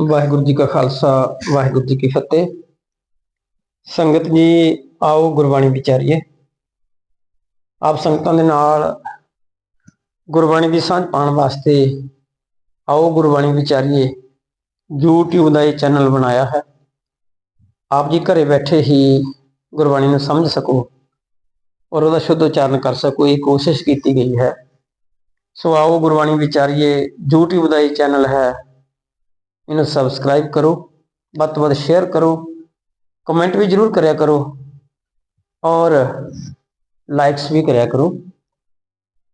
ਵਾਹਿਗੁਰੂ ਜੀ ਕਾ ਖਾਲਸਾ, ਵਾਹਿਗੁਰੂ ਜੀ ਕੀ ਫਤਿਹ। ਸੰਗਤ ਜੀ, ਆਓ ਗੁਰਬਾਣੀ ਵਿਚਾਰੀਏ। ਆਪ ਸੰਗਤਾਂ ਦੇ ਨਾਲ ਗੁਰਬਾਣੀ ਦੀ ਸਾਂਝ ਪਾਉਣ ਵਾਸਤੇ ਆਓ ਗੁਰਬਾਣੀ ਵਿਚਾਰੀਏ। YouTube ਦਾ ਇਹ ਚੈਨਲ ਬਣਾਇਆ ਹੈ। ਆਪ ਜੀ ਘਰੇ ਬੈਠੇ ਹੀ ਗੁਰਬਾਣੀ ਨੂੰ ਸਮਝ ਸਕੋ ਔਰ ਉਹਦਾ ਸ਼ੁੱਧ ਉਚਾਰਨ ਕਰ ਸਕੋ, ਇਹ ਕੋਸ਼ਿਸ਼ ਕੀਤੀ ਗਈ ਹੈ। ਸੋ ਆਓ ਗੁਰਬਾਣੀ ਵਿਚਾਰੀਏ। YouTube ਦਾ ਇਹ ਚੈਨਲ ਹੈ। ਇਹਨੂੰ ਸਬਸਕ੍ਰਾਈਬ ਕਰੋ, ਵੱਧ ਤੋਂ ਵੱਧ ਸ਼ੇਅਰ ਕਰੋ ਕਮੈਂਟ ਵੀ ਜਰੂਰ ਕਰਿਆ ਕਰੋ ਔਰ ਲਾਈਕਸ ਵੀ ਕਰਿਆ ਕਰੋ।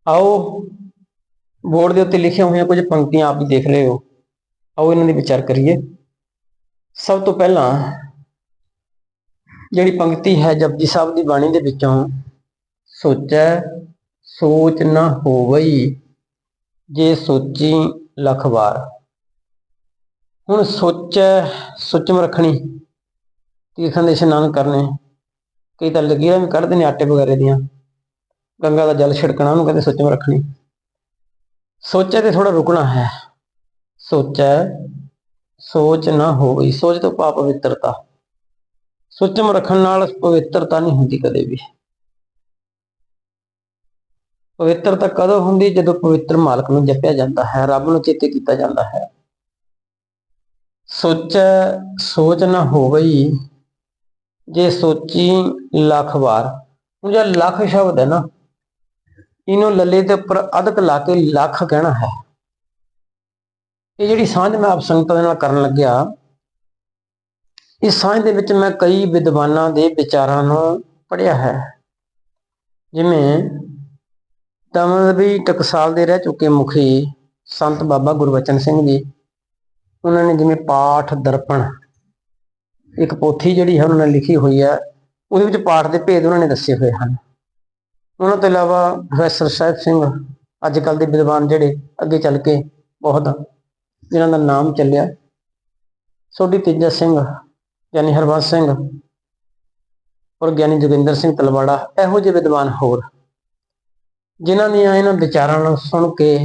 ਆਓ ਬੋਰਡ ਦੇ ਉੱਤੇ ਲਿਖੀਆਂ ਹੋਈਆਂ ਕੁਝ ਪੰਕਤੀਆਂ ਆਪ ਵੀ ਦੇਖ ਰਹੇ ਹੋ ਆਓ ਇਹਨਾਂ ਦੀ ਵਿਚਾਰ ਕਰੀਏ। ਸਭ ਤੋਂ ਪਹਿਲਾਂ ਜਿਹੜੀ ਪੰਕਤੀ ਹੈ ਜਪਜੀ ਸਾਹਿਬ ਦੀ ਬਾਣੀ ਦੇ ਵਿੱਚੋਂ, ਸੋਚੈ ਸੋਚ ਨਾ ਹੋਵਈ, ਜੇ ਸੋਚੀ ਲੱਖ ਵਾਰ। ਹੁਣ ਸੋਚੈ ਸੁਚਮ ਰੱਖਣੀ, ਤੀਰਥਾਂ ਦੇ ਇਸ਼ਨਾਨ ਕਰਨੇ। ਕਈ ਤਾਂ ਲਗੀਰਾਂ ਵੀ ਕੱਢਦੇ ਨੇ ਆਟੇ ਵਗੈਰੇ ਦੀਆਂ। ਗੰਗਾ ਦਾ ਜਲ ਛਿੜਕਣਾ, ਉਹਨੂੰ ਕਹਿੰਦੇ ਸੁਚਮ ਰੱਖਣੀ। ਸੋਚੈ ਤੇ ਥੋੜਾ ਰੁਕਣਾ ਹੈ। ਸੋਚੈ, ਸੋਚ ਨਾ ਹੋਈ ਸੋਚ ਤੋਂ ਪਾਪ ਪਵਿੱਤਰਤਾ। ਸੁਚਮ ਰੱਖਣ ਨਾਲ ਪਵਿੱਤਰਤਾ ਨਹੀਂ ਹੁੰਦੀ ਕਦੇ ਵੀ। ਪਵਿੱਤਰਤਾ ਕਦੋਂ ਹੁੰਦੀ? ਜਦੋਂ ਪਵਿੱਤਰ ਮਾਲਕ ਨੂੰ ਜਪਿਆ ਜਾਂਦਾ ਹੈ, ਰੱਬ ਨੂੰ ਚੇਤੇ ਕੀਤਾ ਜਾਂਦਾ ਹੈ। ਸੋਚੈ ਸੋਚ ਨਾ ਹੋਵਈ, ਜੇ ਸੋਚੀ ਲੱਖ ਵਾਰ। ਹੁਣ ਜੇ ਲੱਖ ਸ਼ਬਦ ਹੈ ਨਾ, ਇਹਨੂੰ ਲੱਲੇ ਦੇ ਉੱਪਰ ਅਧਕ ਲਾ ਕੇ ਲੱਖ ਕਹਿਣਾ ਹੈ। ਇਹ ਜਿਹੜੀ ਸਾਂਝ ਮੈਂ ਆਪ ਸੰਗਤਾਂ ਦੇ ਨਾਲ ਕਰਨ ਲੱਗਿਆ, ਇਸ ਸਾਂਝ ਦੇ ਵਿੱਚ ਮੈਂ ਕਈ ਵਿਦਵਾਨਾਂ ਦੇ ਵਿਚਾਰਾਂ ਨੂੰ ਪੜ੍ਹਿਆ ਹੈ। ਜਿਵੇਂ ਤਮਨਵੀ ਟਕਸਾਲ ਦੇ ਰਹਿ ਚੁੱਕੇ ਮੁਖੀ ਸੰਤ ਬਾਬਾ ਗੁਰਬਚਨ ਸਿੰਘ ਜੀ। ਉਹਨਾਂ ਨੇ ਜਿਵੇਂ ਪਾਠ ਦਰਪਣ, ਇੱਕ ਪੋਥੀ ਜਿਹੜੀ ਹੈ ਉਹਨਾਂ ਨੇ ਲਿਖੀ ਹੋਈ ਹੈ, ਉਹਦੇ ਵਿੱਚ ਪਾਠ ਦੇ ਭੇਦ ਉਹਨਾਂ ਨੇ ਦੱਸੇ ਹੋਏ ਹਨ। ਉਹਨਾਂ ਤੋਂ ਇਲਾਵਾ ਪ੍ਰੋਫੈਸਰ ਸਾਹਿਬ ਸਿੰਘ ਅੱਜ ਕੱਲ ਦੇ ਵਿਦਵਾਨ ਜਿਹੜੇ ਅੱਗੇ ਚੱਲ ਕੇ ਬਹੁਤ ਜਿਨ੍ਹਾਂ ਦਾ ਨਾਮ ਚੱਲਿਆ। ਸੋਢੀ ਤੇਜਾ ਸਿੰਘ ਯਾਨੀ ਹਰਬੰਸ ਸਿੰਘ ਔਰ ਗਿਆਨੀ ਜੋਗਿੰਦਰ ਸਿੰਘ ਤਲਵਾੜਾ, ਇਹੋ ਜਿਹੇ ਵਿਦਵਾਨ ਹੋਰ, ਜਿਨ੍ਹਾਂ ਦੀਆਂ ਇਹਨਾਂ ਵਿਚਾਰਾਂ ਨੂੰ ਸੁਣ ਕੇ,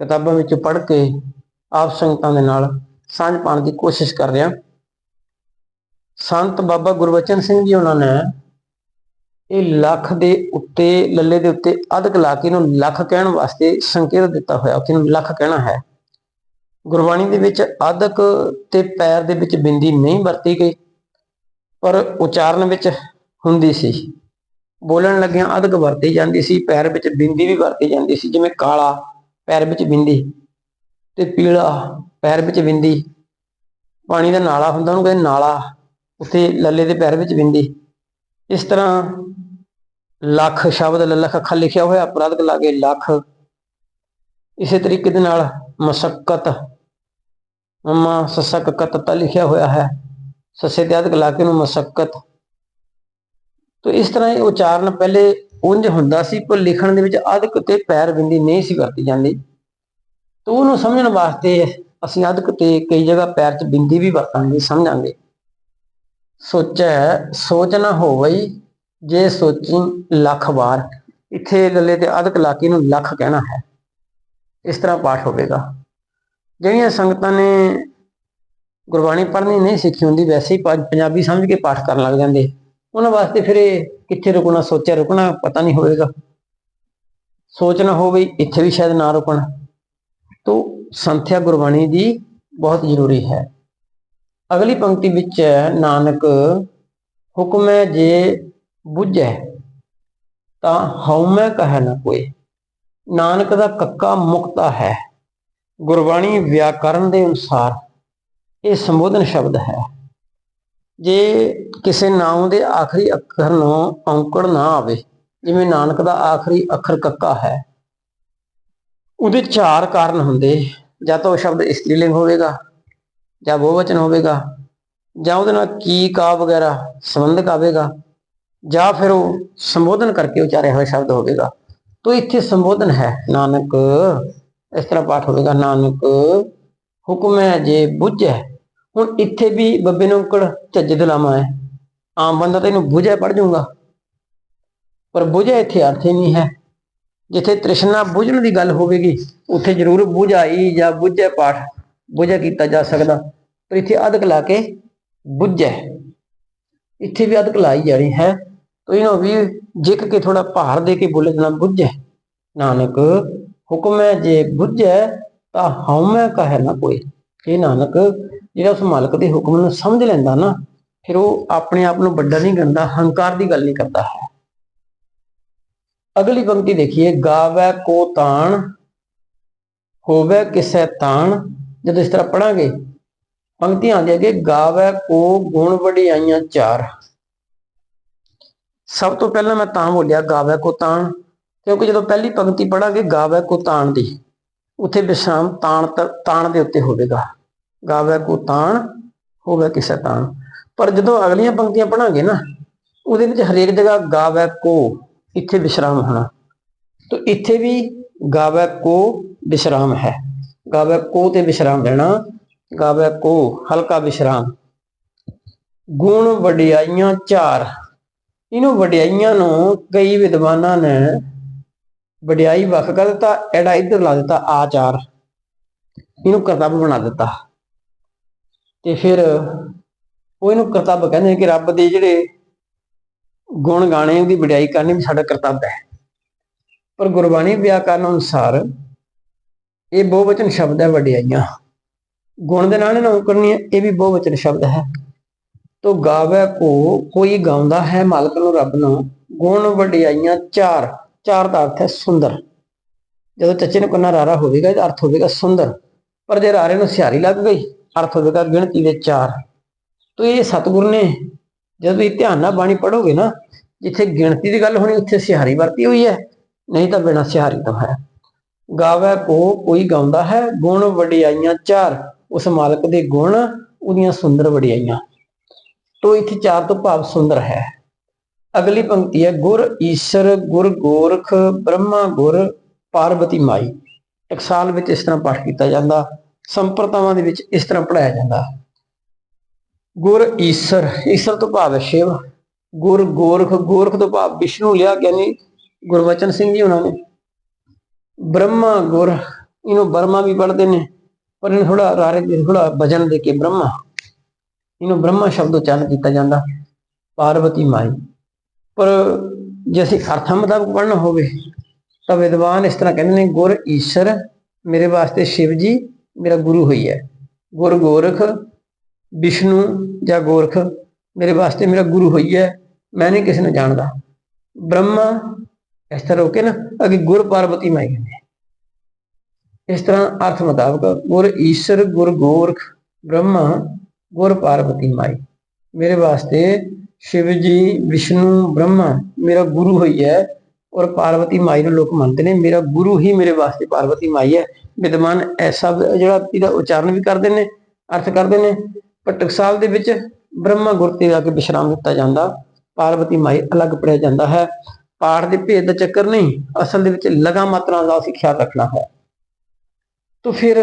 ਕਿਤਾਬਾਂ ਵਿੱਚ ਪੜ੍ਹ ਕੇ ਆਪ ਸੰਗਤਾਂ ਦੇ ਨਾਲ ਸਾਂਝ ਪਾਉਣ ਦੀ ਕੋਸ਼ਿਸ਼ ਕਰ ਰਿਹਾ। ਸੰਤ ਬਾਬਾ ਗੁਰਬਚਨ ਸਿੰਘ ਜੀ ਉਹਨਾਂ ਨੇ ਇਹ ਲੱਖ ਦੇ ਉੱਤੇ, ਲੱਲੇ ਦੇ ਉੱਤੇ ਅਧਕ ਲਾ ਕੇ ਇਹਨੂੰ ਲੱਖ ਕਹਿਣ ਵਾਸਤੇ ਸੰਕੇਤ ਦਿੱਤਾ ਹੋਇਆ। ਕਿ ਇਹਨੂੰ ਲੱਖ ਕਹਿਣਾ ਹੈ। ਗੁਰਬਾਣੀ ਦੇ ਵਿੱਚ ਅਧਕ ਤੇ ਪੈਰ ਦੇ ਵਿੱਚ ਬਿੰਦੀ ਨਹੀਂ ਵਰਤੀ ਗਈ, ਪਰ ਉਚਾਰਨ ਵਿੱਚ ਹੁੰਦੀ ਸੀ। ਬੋਲਣ ਲੱਗਿਆਂ ਅਧਕ ਵਰਤੀ ਜਾਂਦੀ ਸੀ, ਪੈਰ ਵਿੱਚ ਬਿੰਦੀ ਵੀ ਵਰਤੀ ਜਾਂਦੀ ਸੀ, ਜਿਵੇਂ ਕਾਲਾ ਪੈਰ ਵਿੱਚ ਬਿੰਦੀ। ਤੇ ਪੀਲਾ ਪੈਰ ਵਿੱਚ ਵਿੰਦੀ। ਪਾਣੀ ਦਾ ਨਾਲਾ ਹੁੰਦਾ, ਉਹਨੂੰ ਕਹਿੰਦੇ ਨਾਲਾ। ਉੱਥੇ ਲੱਲੇ ਦੇ ਪੈਰ ਵਿੱਚ ਵਿੰਦੀ। ਇਸ ਤਰ੍ਹਾਂ ਲੱਖ ਸ਼ਬਦ, ਲੱਖ ਅੱਖਾਂ ਲਿਖਿਆ ਹੋਇਆ, ਅਪਰਾਧਕ ਲਾਗੇ ਲੱਖ। ਇਸੇ ਤਰੀਕੇ ਦੇ ਨਾਲ ਮਸਕਤ ਮਮਾ ਸਸਕ ਕਤ ਲਿਖਿਆ ਹੋਇਆ ਹੈ। ਸੱਸੇ ਤੇ ਅਧਕ ਲਾ ਕੇ ਨੂੰ ਮਸਕਤ। ਤੋ ਇਸ ਤਰ੍ਹਾਂ ਇਹ ਉਚਾਰਨ ਪਹਿਲੇ ਉਂਝ ਹੁੰਦਾ ਸੀ, ਪਰ ਲਿਖਣ ਦੇ ਵਿੱਚ ਅਧਕ ਤੇ ਪੈਰ ਬਿੰਦੀ ਨਹੀਂ ਸੀ ਵਰਤੀ ਜਾਂਦੀ। ਤੋ ਉਹਨੂੰ ਸਮਝਣ ਵਾਸਤੇ ਅਸੀਂ ਅਧਕ ਤੇ ਕਈ ਜਗ੍ਹਾ ਪੈਰ 'ਚ ਬਿੰਦੀ ਵੀ ਵਰਤਾਂਗੇ, ਸਮਝਾਂਗੇ। ਸੋਚੈ, ਸੋਚ ਨਾ ਹੋਵਈ ਜੇ ਸੋਚੀ ਲੱਖ ਵਾਰ। ਇੱਥੇ ਲੱਲੇ ਤੇ ਅਧਕ ਲਾ ਨੂੰ ਲੱਖ ਕਹਿਣਾ ਹੈ। ਇਸ ਤਰ੍ਹਾਂ ਪਾਠ ਹੋਵੇਗਾ। ਜਿਹੜੀਆਂ ਸੰਗਤਾਂ ਨੇ ਗੁਰਬਾਣੀ ਪੜ੍ਹਨੀ ਨਹੀਂ ਸਿੱਖੀ ਹੁੰਦੀ, ਵੈਸੇ ਹੀ ਪੰਜਾਬੀ ਸਮਝ ਕੇ ਪਾਠ ਕਰਨ ਲੱਗ ਜਾਂਦੇ। ਉਹਨਾਂ ਵਾਸਤੇ ਫਿਰ ਇਹ ਕਿੱਥੇ ਰੁਕਣਾ, ਸੋਚਿਆ ਰੁਕਣਾ ਪਤਾ ਨਹੀਂ ਹੋਵੇਗਾ। ਸੋਚ ਨਾ ਹੋਵੇ ਇੱਥੇ ਵੀ ਸ਼ਾਇਦ ਨਾ ਰੁਕਣ। ਤੋਂ ਸੰਥਿਆ ਗੁਰਬਾਣੀ ਦੀ ਬਹੁਤ ਜ਼ਰੂਰੀ ਹੈ। ਅਗਲੀ ਪੰਕਤੀ ਵਿੱਚ ਨਾਨਕ, ਹੁਕਮ ਹੈ ਜੇ ਬੁੱਝੈ, ਤਾਂ ਹਉਮੈ ਕਹਿ ਨਾ ਕੋਈ। ਨਾਨਕ ਦਾ ਕੱਕਾ ਮੁਕਤਾ ਹੈ। ਗੁਰਬਾਣੀ ਵਿਆਕਰਨ ਦੇ ਅਨੁਸਾਰ ਇਹ ਸੰਬੋਧਨ ਸ਼ਬਦ ਹੈ। ਜੇ ਕਿਸੇ ਨਾਮ ਦੇ ਆਖਰੀ ਅੱਖਰ ਨੂੰ ਔਂਕੜ ਨਾ ਆਵੇ, ਜਿਵੇਂ ਨਾਨਕ ਦਾ ਆਖਰੀ ਅੱਖਰ ਕੱਕਾ ਹੈ ਉਹਦੇ ਚਾਰ ਕਾਰਨ ਹੁੰਦੇ। ਜਾਂ ਤਾਂ ਉਹ ਸ਼ਬਦ ਇਸਤਰੀਲਿੰਗ ਹੋਵੇਗਾ, ਜਾਂ ਬਹੁਵਚਨ ਹੋਵੇਗਾ, ਜਾਂ ਉਹਦੇ ਨਾਲ ਕੀ ਕਾ ਵਗੈਰਾ ਸੰਬੰਧਕ ਆਵੇਗਾ, ਜਾਂ ਫਿਰ ਉਹ ਸੰਬੋਧਨ ਕਰਕੇ ਉਚਾਰਿਆ ਹੋਇਆ ਸ਼ਬਦ ਹੋਵੇਗਾ। ਤੋਂ ਇੱਥੇ ਸੰਬੋਧਨ ਹੈ, ਨਾਨਕ, ਇਸ ਤਰ੍ਹਾਂ ਪਾਠ ਹੋਵੇਗਾ, ਨਾਨਕ, ਹੁਕਮ ਹੈ ਜੇ ਬੁੱਝੈ ਹੁਣ ਇੱਥੇ ਵੀ ਬੱਬੇ ਨੂੰ ਉਂਕੜ ਝੱਜ ਦਲਾਮਾ ਹੈ। ਆਮ ਬੰਦਾ ਤਾਂ ਇਹਨੂੰ ਬੁਝੈ ਪੜ ਜਾਊਗਾ। ਪਰ ਬੁਝੈ ਇੱਥੇ ਅਰਥ ਹੀ ਨਹੀਂ ਹੈ। ਜਿੱਥੇ ਤ੍ਰਿਸ਼ਨਾ ਬੁਝਣ ਦੀ ਗੱਲ ਹੋਵੇਗੀ, ਉੱਥੇ ਜ਼ਰੂਰ ਬੁਝਾਈ ਜਾਂ ਬੁਝੈ ਪਾਠ, ਬੁਝਾ ਕੀਤਾ ਜਾ ਸਕਦਾ। ਪਰ ਇੱਥੇ ਅਧਕ ਲਾ ਕੇ ਬੁੱਝੈ। ਇੱਥੇ ਵੀ ਅਧਕ ਲਾਈ ਜਾਣੀ ਹੈ। ਤੋ ਇਹਨੂੰ ਵੀ ਜਿੱਕ ਕੇ ਥੋੜਾ ਭਾਰ ਦੇ ਕੇ ਬੋਲੇ ਜਨਾ ਬੁੱਝੈ। ਨਾਨਕ ਹੁਕਮ ਹੈ, ਜੇ ਬੁੱਝੈ ਤਾਂ ਹਉਮੈ ਕਹੈ ਨਾ ਕੋਈ। ਇਹ ਨਾਨਕ, ਜਿਹੜਾ ਉਸ ਮਾਲਕ ਦੇ ਹੁਕਮ ਨੂੰ ਸਮਝ ਲੈਂਦਾ ਨਾ, ਫਿਰ ਉਹ ਆਪਣੇ ਆਪ ਨੂੰ ਵੱਡਾ ਨਹੀਂ ਗੰਦਾ ਹੰਕਾਰ ਦੀ ਗੱਲ ਨਹੀਂ ਕਰਦਾ ਹੈ। ਅਗਲੀ ਪੰਕਤੀ ਦੇਖੀਏ, ਗਾਵੈ ਕੋ ਤਾਣ, ਹੋਵੇ ਕਿਸੈ ਤਾਣ। ਜਦੋਂ ਇਸ ਤਰ੍ਹਾਂ ਪੜਾਂਗੇ ਪੰਕਤੀਆਂ ਆਉਂਦੀਆਂ ਕਿ ਗਾਵੈ ਕੋ ਗੁਣ ਵਡਿਆਈਆਂ ਚਾਰ। ਸਭ ਤੋਂ ਪਹਿਲਾਂ ਮੈਂ ਤਾਂ ਬੋਲਿਆ ਗਾਵੈ ਕੋ ਤਾਣ, ਕਿਉਂਕਿ ਜਦੋਂ ਪਹਿਲੀ ਪੰਕਤੀ ਪੜਾਂਗੇ ਗਾਵੈ ਕੋ ਤਾਣ ਦੀ, ਉੱਥੇ ਵਿਸ਼ਰਾਮ ਤਾਣ ਤ- ਤਾਣ ਦੇ ਉੱਤੇ ਹੋਵੇਗਾ। ਗਾਵੈ ਕੋ ਤਾਣ, ਹੋਵੇ ਕਿਸੇ ਤਾਣ। ਪਰ ਜਦੋਂ ਅਗਲੀਆਂ ਪੰਕਤੀਆਂ ਪੜਾਂਗੇ ਨਾ, ਉਹਦੇ ਵਿੱਚ ਹਰੇਕ ਜਗ੍ਹਾ ਗਾਵੈ ਕੋ ਇੱਥੇ ਵਿਸ਼ਰਾਮ ਹੋਣਾ। ਤੋ ਇੱਥੇ ਵੀ ਗਾਵੈ ਕੋ ਵਿਸ਼ਰਾਮ ਹੈ। ਗਾਵੈ ਕੋ ਤੇ ਵਿਸ਼ਰਾਮ ਦੇਣਾ ਗਾਵੈ ਕੋ ਹਲਕਾ ਵਿਸ਼ਰਾਮ। ਗੁਣ ਵਡਿਆਈਆਂ ਚਾਰ। ਇਹਨੂੰ ਵਡਿਆਈਆਂ ਨੂੰ ਕਈ ਵਿਦਵਾਨਾਂ ਨੇ ਵਡਿਆਈ ਵੱਖ ਕਰ ਦਿੱਤਾ, ਐਡਾ ਇੱਧਰ ਲਾ ਦਿੱਤਾ ਆਚਾਰ ਇਹਨੂੰ ਕਰਤੱਵ ਬਣਾ ਦਿੱਤਾ। ਤੇ ਫਿਰ ਉਹ ਇਹਨੂੰ ਕਰਤੱਵ ਕਹਿੰਦੇ ਕਿ ਰੱਬ ਦੇ ਜਿਹੜੇ ਗੁਣ ਗਾਣੇ ਦੀ ਵਡਿਆਈ ਕਰਨੀ ਵੀ ਸਾਡਾ ਕਰਤੱਵ ਹੈ। ਪਰ ਗੁਰਬਾਣੀ ਵਿਆਕਰਨ ਅਨੁਸਾਰ ਇਹ ਬਹੁਵਚਨ ਸ਼ਬਦ ਹੈ ਵਡਿਆਈਆਂ। ਗੁਣ ਦੇ ਨਾਲ ਨਾ ਕਰਨੀ ਹੈ, ਇਹ ਵੀ ਬਹੁਵਚਨ ਸ਼ਬਦ ਹੈ। ਤੋ ਗਾਵੇ ਕੋ, ਕੋਈ ਗਾਉਂਦਾ ਹੈ ਮਾਲਕ ਨੂੰ ਰੱਬ ਨੂੰ, ਗੁਣ ਵਡਿਆਈਆਂ ਚਾਰ। ਚਾਰ ਦਾ ਅਰਥ ਹੈ ਸੁੰਦਰ। ਜਦੋਂ ਚੱਚੇ ਨੂੰ ਕੰਨਾ ਰਾਰਾ ਹੋਵੇਗਾ, ਇਹਦਾ ਅਰਥ ਹੋਵੇਗਾ ਸੁੰਦਰ। ਪਰ ਜੇ ਰਾਰੇ ਨੂੰ ਸਿਹਾਰੀ ਲੱਗ ਗਈ, ਅਰਥ ਹੋਵੇਗਾ ਗਿਣਤੀ ਦੇ ਚਾਰ। ਤੋ ਇਹ ਸਤਿਗੁਰ ਨੇ ਜਦੋਂ ਤੁਸੀਂ ਧਿਆਨ ਨਾਲ ਬਾਣੀ ਪੜੋਗੇ ਨਾ, ਜਿੱਥੇ ਗਿਣਤੀ ਦੀ ਗੱਲ ਹੋਣੀ, ਉੱਥੇ ਸਿਹਾਰੀ ਵਰਤੀ ਹੋਈ ਹੈ। ਨਹੀਂ ਤਾਂ ਬਿਨਾਂ ਸਿਹਾਰੀ ਤੋਂ ਹੈ। ਗਾਵੇ ਕੋ ਕੋਈ ਗਾਉਂਦਾ ਹੈ, ਗੁਣ ਵਡਿਆਈਆਂ ਚਾਰ। ਉਸ ਮਾਲਕ ਦੇ ਗੁਣ, ਉਹਦੀਆਂ ਸੁੰਦਰ ਵਡਿਆਈਆਂ। ਤੋ ਇੱਥੇ ਚਾਰ ਤੋਂ ਭਾਵ ਸੁੰਦਰ ਹੈ। ਅਗਲੀ ਪੰਕਤੀ ਹੈ, ਗੁਰ ਈਸ਼ਰ, ਗੁਰ ਗੋਰਖ, ਬ੍ਰਹਮਾ ਗੁਰ ਪਾਰਵਤੀ ਮਾਈ। ਟਕਸਾਲ ਵਿੱਚ ਇਸ ਤਰ੍ਹਾਂ ਪਾਠ ਕੀਤਾ ਜਾਂਦਾ। ਸੰਪਰਤਾਵਾਂ ਦੇ ਵਿੱਚ ਇਸ ਤਰ੍ਹਾਂ ਪੜਾਇਆ ਜਾਂਦਾ। ਗੁਰ ਈਸ਼ਰ ਈਸ਼ਰ ਤੋਂ ਭਾਵ ਹੈ ਸ਼ਿਵ। ਗੁਰ ਗੋਰਖ ਗੋਰਖ ਤੋਂ ਭਾਵ ਵਿਸ਼ਨੂੰ ਲਿਆ ਗਿਆਨੀ ਗੁਰਵਚਨ ਸਿੰਘ ਜੀ ਉਹਨਾਂ ਨੇ। ਬ੍ਰਹਮਾ ਗੁਰ, ਇਹਨੂੰ ਬਰਮਾ ਵੀ ਪੜ੍ਹਦੇ ਨੇ, ਪਰ ਇਹਨੂੰ ਥੋੜਾ ਰਾਰੇ ਥੋੜਾ ਵਜਨ ਦੇ ਕੇ ਬ੍ਰਹਮਾ। ਇਹਨੂੰ ਬ੍ਰਹਮਾ ਸ਼ਬਦ ਉਚਾਰਨ ਕੀਤਾ ਜਾਂਦਾ, ਪਾਰਵਤੀ ਮਾਈ। ਪਰ ਜੇ ਅਸੀਂ ਅਰਥਾਂ ਮੁਤਾਬਕ ਪੜ੍ਹਨਾ ਹੋਵੇ, ਤਾਂ ਵਿਦਵਾਨ ਇਸ ਤਰ੍ਹਾਂ ਕਹਿੰਦੇ ਨੇ, ਗੁਰ ਈਸ਼ਰ, ਮੇਰੇ ਵਾਸਤੇ ਸ਼ਿਵ ਜੀ, ਮੇਰਾ ਗੁਰੂ ਹੋਈ ਹੈ। ਗੁਰ ਗੋਰਖ ਵਿਸ਼ਨੂੰ ਜਾਂ ਗੋਰਖ ਮੇਰੇ ਵਾਸਤੇ ਮੇਰਾ ਗੁਰੂ ਹੋਈ ਹੈ, ਮੈਂ ਨਹੀਂ ਕਿਸੇ ਨੂੰ ਜਾਣਦਾ। ਬ੍ਰਹਮਾ, ਇਸ ਤਰ੍ਹਾਂ ਹੋ ਕੇ ਨਾ, ਅਗੇ ਗੁਰ ਪਾਰਵਤੀ ਮਾਈ ਕਹਿੰਦੇ ਇਸ ਤਰ੍ਹਾਂ ਅਰਥ ਮੁਤਾਬਕ ਗੁਰ ਈਸ਼ਰ, ਗੁਰ ਗੋਰਖ, ਬ੍ਰਹਮਾ, ਗੁਰ ਪਾਰਵਤੀ ਮਾਈ। ਮੇਰੇ ਵਾਸਤੇ ਸ਼ਿਵ ਜੀ ਵਿਸ਼ਨੂੰ, ਬ੍ਰਹਮਾ ਮੇਰਾ ਗੁਰੂ ਹੋਈ ਹੈ ਔਰ ਪਾਰਵਤੀ ਮਾਈ ਨੂੰ ਲੋਕ ਮੰਨਦੇ ਨੇ, ਮੇਰਾ ਗੁਰੂ ਹੀ ਮੇਰੇ ਵਾਸਤੇ ਪਾਰਵਤੀ ਮਾਈ ਹੈ। ਵਿਦਵਾਨ ਐਸਾ ਜਿਹੜਾ ਇਹਦਾ ਉਚਾਰਨ ਵੀ ਕਰਦੇ ਨੇ, ਅਰਥ ਕਰਦੇ ਨੇ ਪਰ ਟਕਸਾਲ ਦੇ ਵਿੱਚ ਬ੍ਰਹਮਾ ਗੁਰ ਤੇ ਆ ਕੇ ਵਿਸ਼ਰਾਮ ਦਿੱਤਾ ਜਾਂਦਾ। ਪਾਰਵਤੀ ਮਾਈ ਅਲੱਗ ਪੜਿਆ ਜਾਂਦਾ ਹੈ। ਪਾਠ ਦੇ ਭੇਦ ਦਾ ਚੱਕਰ ਨਹੀਂ, ਅਸਲ ਦੇ ਵਿੱਚ ਲਗਾ ਮਾਤਰਾ ਦਾ ਅਸੀਂ ਖਿਆਲ ਰੱਖਣਾ ਹੈ। ਤਾਂ ਫਿਰ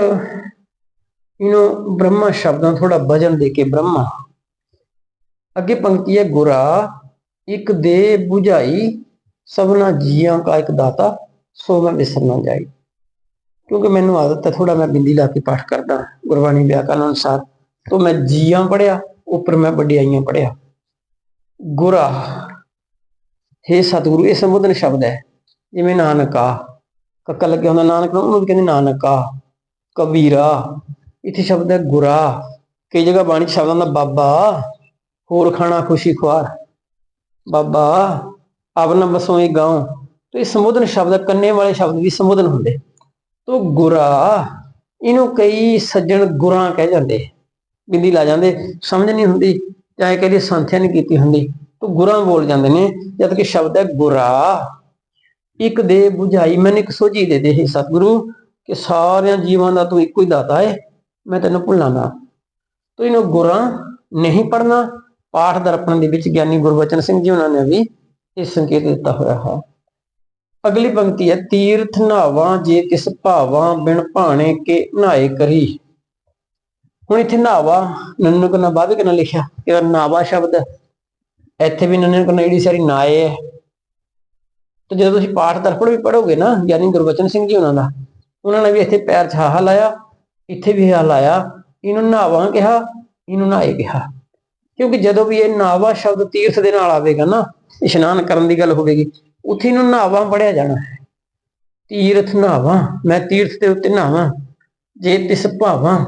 ਇਹਨੂੰ ਬ੍ਰਹਮਾ ਸ਼ਬਦਾਂ ਥੋੜਾ ਵਜਨ ਦੇ ਕੇ ਬ੍ਰਹਮਾ। ਅੱਗੇ ਪੰਕਤੀ ਹੈ, ਗੁਰਾ, ਇੱਕ ਦੇ 부ਝਾਈ ਸਭਨਾ ਜੀਆਂ ਕਾ ਇੱਕ ਦਾਤਾ ਸੋ ਮੈਂ ਵਿਸਰ ਨਾ ਜਾਈ। ਕਿਉਂਕਿ ਮੈਨੂੰ ਆਦਤ ਹੈ ਥੋੜਾ ਮੈਂ ਬਿੰਦੀ ਲਾ ਕੇ ਪਾਠ ਕਰਦਾ। ਗੁਰਬਾਣੀ ਵਿਆਕਰਨ ਅਨੁਸਾਰ ਤੋਂ ਮੈਂ ਜੀਆਂ ਪੜਿਆ ਉੱਪਰ ਮੈਂ ਵਡਿਆਈਆਂ ਪੜਿਆ ਗੁਰਾ, ਹੇ ਸਤਿਗੁਰੂ, ਇਹ ਸੰਬੋਧਨ ਸ਼ਬਦ ਹੈ। ਜਿਵੇਂ ਨਾਨਕਾ, ਕੱਕਾ ਲੱਗਿਆ ਹੁੰਦਾ ਨਾਨਕ ਨੂੰ, ਉਹਨੂੰ ਵੀ ਕਹਿੰਦੇ ਨਾਨਕਾ। ਕਬੀਰਾ, ਇੱਥੇ ਸ਼ਬਦ ਹੈ ਗੁਰਾ। ਕਈ ਜਗ੍ਹਾ ਬਾਣੀ 'ਚ ਸ਼ਬਦਾਂ ਦਾ ਬਾਬਾ, ਹੋਰ ਖਾਣਾ ਖੁਸ਼ੀ ਖੁਆਰ। ਬਾਬਾ ਅਵਨ ਇਹ ਗਾਉ। ਤੇ ਇਹ ਸੰਬੋਧਨ ਸ਼ਬਦ ਕੰਨੇ ਵਾਲੇ ਸ਼ਬਦ ਵੀ ਸੰਬੋਧਨ ਹੁੰਦੇ। ਤੋ ਗੁਰਾ, ਇਹਨੂੰ ਕਈ ਸੱਜਣ ਗੁਰਾਂ ਕਹਿ ਜਾਂਦੇ। ਬਿੰਦੀ ਲਾ ਜਾਂਦੇ, ਸਮਝ ਨਹੀਂ ਹੁੰਦੀ ਚਾਹੇ ਕਹਦੇ ਸੰਥਿਆ ਨਹੀਂ ਕੀਤੀ ਹੁੰਦੀ, ਤੋ ਗੁਰਾਂ ਬੋਲ ਜਾਂਦੇ ਨੇ, ਜਦ ਕਿ ਸ਼ਬਦ ਹੈ ਗੁਰਾ। ਇੱਕ ਦੇ 부ਝਾਈ ਮੈਨੂੰ ਇੱਕ ਸੋਝੀ ਦੇ ਦੇ ਸਤਿਗੁਰੂ, ਕਿ ਸਾਰਿਆਂ ਜੀਵਾਂ ਦਾ ਤੂੰ ਇੱਕੋ ਹੀ ਦਾਤਾ ਹੈ ਮੈਂ ਤੈਨੂੰ ਭੁੱਲਾਂ ਨਾ। ਤੋ ਇਹਨੂੰ ਗੁਰਾਂ ਨਹੀਂ ਪੜਨਾ ਪਾਠ ਦਰਪਣ ਦੇ ਵਿੱਚ ਗਿਆਨੀ ਗੁਰਬਚਨ ਸਿੰਘ ਜੀ ਉਹਨਾਂ ਨੇ ਵੀ ਇਹ ਸੰਕੇਤ ਦਿੱਤਾ ਹੋਇਆ ਹੈ। ਅਗਲੀ ਪੰਕਤੀ ਹੈ, ਤੀਰਥ ਨਾਵਾਂ ਜੇ ਕਿਸ ਭਾਵਾਂ ਬਿਨ ਭਾਣੇ ਕੇ ਨਹਾਏ ਕਰੀ। ਹੁਣ ਇੱਥੇ ਨਾਵਾ ਨੰਨੂ ਕਨਾ ਬਾਅਦ ਕਨਾ ਲਿਖਿਆ? ਇਹ ਨਾਵਾ ਸ਼ਬਦ ਇੱਥੇ ਵੀ ਨੰਨੂ ਕਨਾ ਜਿਹੜੀ ਸਾਰੀ ਨਾਏ ਹੈ। ਤੇ ਜਦੋਂ ਤੁਸੀਂ ਪਾਠ ਦਰਪਣ ਵੀ ਪੜੋਗੇ ਨਾ ਗਿਆਨੀ ਗੁਰਬਚਨ ਸਿੰਘ ਜੀ ਉਹਨਾਂ ਦਾ, ਉਹਨਾਂ ਨੇ ਵੀ ਇੱਥੇ ਪੈਰ 'ਚ ਲਾਇਆ, ਇੱਥੇ ਵੀ ਇਹ ਹਾਲ ਆਇਆ ਇਹਨੂੰ ਨਹਾਵਾਂ ਕਿਹਾ, ਇਹਨੂੰ ਨਹਾਏ ਕਿਹਾ। ਕਿਉਂਕਿ ਜਦੋਂ ਵੀ ਇਹ ਨਾਵਾ ਸ਼ਬਦ ਤੀਰਥ ਦੇ ਨਾਲ ਆਵੇਗਾ ਨਾ, ਇਸ਼ਨਾਨ ਕਰਨ ਦੀ ਗੱਲ ਹੋਵੇਗੀ, ਉੱਥੇ ਇਹਨੂੰ ਨਹਾਵਾਂ ਪੜਿਆ ਜਾਣਾ ਹੈ। ਤੀਰਥ ਨਹਾਵਾਂ ਮੈਂ ਤੀਰਥ ਦੇ ਉੱਤੇ ਨਹਾਵਾਂ ਜੇ ਤਿਸ ਭਾਵਾਂ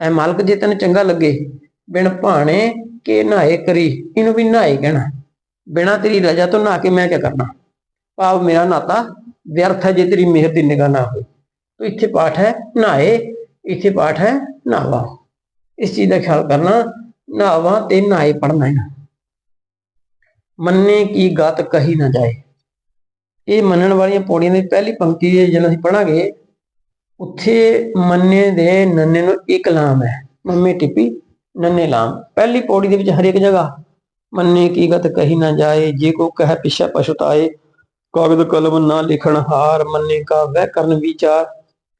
ਐ ਮਾਲਕ ਜੇ ਤੈਨੂੰ ਚੰਗਾ ਲੱਗੇ, ਬਿਨ ਭਾਣੇ ਕੇ ਨਹਾਏ ਕਰੀ, ਇਹਨੂੰ ਵੀ ਨਹਾਏ ਕਹਿਣਾ। ਬਿਨਾ ਤੇਰੀ ਰਜਾ ਤੋਂ ਨਹਾ ਕੇ ਮੈਂ ਕੀ ਕਰਨਾ? ਭਾਵ ਮੇਰਾ ਨਾਤਾ ਵਿਅਰਥ ਹੈ ਜੇ ਤੇਰੀ ਮਿਹਰ ਦੀ ਨਿਗਾਹ ਨਾ ਹੋਵੇ। ਤੋ ਇੱਥੇ ਪਾਠ ਹੈ ਨਹਾਏ ਇੱਥੇ ਪਾਠ ਹੈ ਨਹਾਵਾ ਇਸ ਚੀਜ਼ ਦਾ ਖਿਆਲ ਕਰਨਾ ਨਹਾਵਾ ਤੇ ਨਹਾਏ ਪੜਨਾ ਹੈ। ਮੰਨੇ ਕੀ ਗਤ ਕਹੀ ਨਾ ਜਾਏ। ਇਹ ਮੰਨਣ ਵਾਲੀਆਂ ਪੌੜੀਆਂ ਦੀ ਪਹਿਲੀ ਪੰਕਤੀ ਹੈ ਜਦੋਂ ਅਸੀਂ ਪੜਾਂਗੇ ਉੱਥੇ ਮੰਨੇ ਦੇ ਨੰਨੇ ਨੂੰ ਇੱਕ ਲਾਮ ਹੈ, ਮੰਮੀ ਟਿੱਪੀ, ਨੰਨੇ ਲਾਮ। ਪਹਿਲੀ ਪੌੜੀ ਦੇ ਵਿੱਚ ਹਰੇਕ ਜਗ੍ਹਾ, ਮੰਨੇ ਕੀ ਗਤ ਕਹੀ ਨਾ ਜਾਏ, ਜੇ ਕੋ ਕਹਿ ਪਿਛਾ ਪਛਤਾਏ ਕਾਗਦ ਕਲਮ ਨਾ ਲਿਖਣ ਹਾਰ, ਮੰਨੇ ਕਾ ਵਹਿ ਕਰਨ ਵਿਚਾਰ।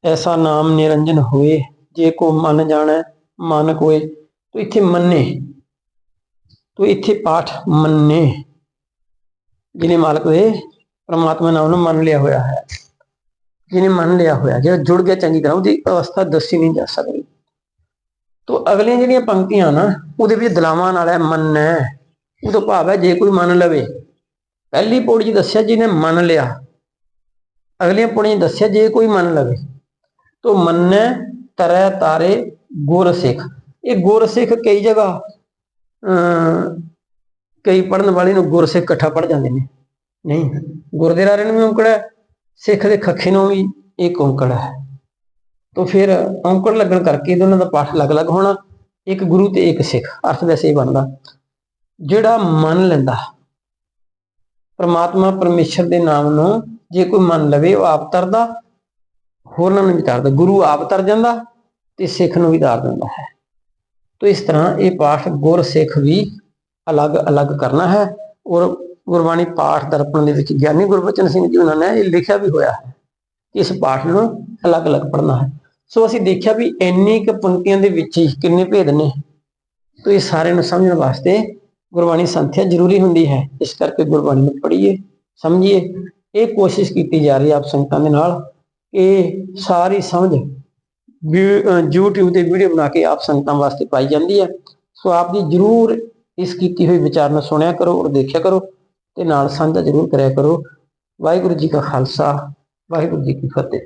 ਐਸਾ ਨਾਮ ਨਿਰੰਜਨ ਹੋਏ, ਜੇ ਕੋ ਮਨ ਜਾਣੈ, ਮਨ ਕੋਏ। ਤੋ ਇੱਥੇ ਮੰਨੇ, ਤੋ ਇੱਥੇ ਪਾਠ ਮੰਨੇ। ਜਿਹਨੇ ਮਾਲਕ ਦੇ ਪ੍ਰਮਾਤਮਾ ਨਾਮ ਨੂੰ ਮੰਨ ਲਿਆ ਹੋਇਆ ਹੈ। ਜਿਹਨੇ ਮੰਨ ਲਿਆ ਹੋਇਆ, ਜਿਹੜਾ ਜੁੜ ਗਿਆ ਚੰਗੀ ਤਰ੍ਹਾਂ, ਉਹਦੀ ਅਵਸਥਾ ਦੱਸੀ ਨਹੀਂ ਜਾ ਸਕਦੀ। ਤੋ ਅਗਲੀਆਂ ਜਿਹੜੀਆਂ ਪੰਕਤੀਆਂ ਨਾ, ਉਹਦੇ ਵਿੱਚ ਦਲਾਵਾਂ ਨਾਲ ਹੈ, ਮੰਨੈ ਉਹਦਾ ਭਾਵ ਹੈ, ਜੇ ਕੋਈ ਮੰਨ ਲਵੇ। ਪਹਿਲੀ ਪੌੜੀ 'ਚ ਦੱਸਿਆ ਜਿਹਨੇ ਮੰਨ ਲਿਆ। ਅਗਲੀਆਂ ਪੌੜੀਆਂ ਦੱਸਿਆ ਜੇ ਕੋਈ ਮੰਨ ਲਵੇ। ਤੋ ਮੰਨੈ, ਤਰੈ, ਤਾਰੇ, ਗੁਰ, ਸਿੱਖ। ਇਹ ਗੁਰ, ਸਿੱਖ ਕਈ ਜਗ੍ਹਾ ਅਮ ਕਈ ਪੜਨ ਵਾਲੇ ਨੂੰ ਗੁਰ, ਸਿੱਖ ਇਕੱਠਾ ਪੜ ਜਾਂਦੇ ਨੇ। ਨਹੀਂ ਗੁਰ ਦੇ ਰਾਰੇ ਨੂੰ ਵੀ ਔਂਕੜ ਸਿੱਖ ਦੇ ਖੱਖੇ ਨੂੰ ਵੀ ਇੱਕ ਔਂਕੜ ਹੈ। ਤਾਂ ਫਿਰ ਔਂਕੜ ਲੱਗਣ ਕਰਕੇ ਦੋਨਾਂ ਦਾ ਪਾਠ ਅਲੱਗ-ਅਲੱਗ ਹੋਣਾ, ਇੱਕ ਗੁਰੂ ਤੇ ਇੱਕ ਸਿੱਖ, ਅਰਥ ਵੈਸੇ ਹੀ ਬਣਦਾ। ਜਿਹੜਾ ਮੰਨ ਲੈਂਦਾ, ਪ੍ਰਮਾਤਮਾ ਪਰਮੇਸ਼ਰ ਦੇ ਨਾਮ ਨੂੰ ਜੇ ਕੋਈ ਮੰਨ ਲਵੇ, ਉਹ ਆਪ ਤਰਦਾ ਹੋਰਨਾਂ ਨੂੰ ਵੀ ਤਰਦਾ, ਗੁਰੂ ਆਪ ਤਰ ਜਾਂਦਾ ਤੇ ਸਿੱਖ ਨੂੰ ਵੀ ਤਾਰ ਦਿੰਦਾ ਹੈ। ਤੋ ਇਸ ਤਰ੍ਹਾਂ ਇਹ ਪਾਠ ਗੁਰ ਸਿੱਖ ਵੀ ਅਲੱਗ-ਅਲੱਗ ਕਰਨਾ ਹੈ ਔਰ ਗੁਰਬਾਣੀ ਪਾਠ ਦਰਪਣ ਦੇ ਵਿੱਚ ਗਿਆਨੀ ਗੁਰਬਚਨ ਸਿੰਘ ਜੀ ਉਹਨਾਂ ਨੇ ਇਹ ਲਿਖਿਆ ਵੀ ਹੋਇਆ ਹੈ ਕਿ ਇਸ ਪਾਠ ਨੂੰ ਅਲੱਗ-ਅਲੱਗ ਪੜ੍ਹਨਾ ਹੈ। ਸੋ ਅਸੀਂ ਦੇਖਿਆ ਵੀ ਇੰਨੀ ਕੁ ਪੰਕਤੀਆਂ ਦੇ ਵਿੱਚ ਹੀ ਕਿੰਨੇ ਭੇਦ ਨੇ। ਤੋ ਇਹ ਸਾਰੇ ਨੂੰ ਸਮਝਣ ਵਾਸਤੇ ਗੁਰਬਾਣੀ ਸੰਥਿਆ ਜ਼ਰੂਰੀ ਹੁੰਦੀ ਹੈ। ਇਸ ਕਰਕੇ ਗੁਰਬਾਣੀ ਨੂੰ ਪੜ੍ਹੀਏ, ਸਮਝੀਏ। ਇਹ ਕੋਸ਼ਿਸ਼ ਕੀਤੀ ਜਾ ਰਹੀ ਹੈ ਆਪ ਸੰਗਤਾਂ ਦੇ ਨਾਲ ਇਹ ਸਾਰੀ ਸਮਝ ਵੀ ਅਹ YouTube ਤੇ ਵੀਡੀਓ ਬਣਾ ਕੇ ਆਪ ਸੰਗਤਾਂ ਵਾਸਤੇ ਪਾਈ ਜਾਂਦੀ ਹੈ। ਸੋ ਆਪ ਜੀ ਜਰੂਰ ਇਸ ਕੀਤੀ ਹੋਈ ਵਿਚਾਰ ਨੂੰ ਸੁਣਿਆ ਕਰੋ ਔਰ ਦੇਖਿਆ ਕਰੋ। ਤੇ ਨਾਲ ਸਾਂਝਾ ਜਰੂਰ ਕਰਿਆ ਕਰੋ। ਵਾਹਿਗੁਰੂ ਜੀ ਕਾ ਖਾਲਸਾ ਵਾਹਿਗੁਰੂ ਜੀ ਕੀ ਫਤਿਹ।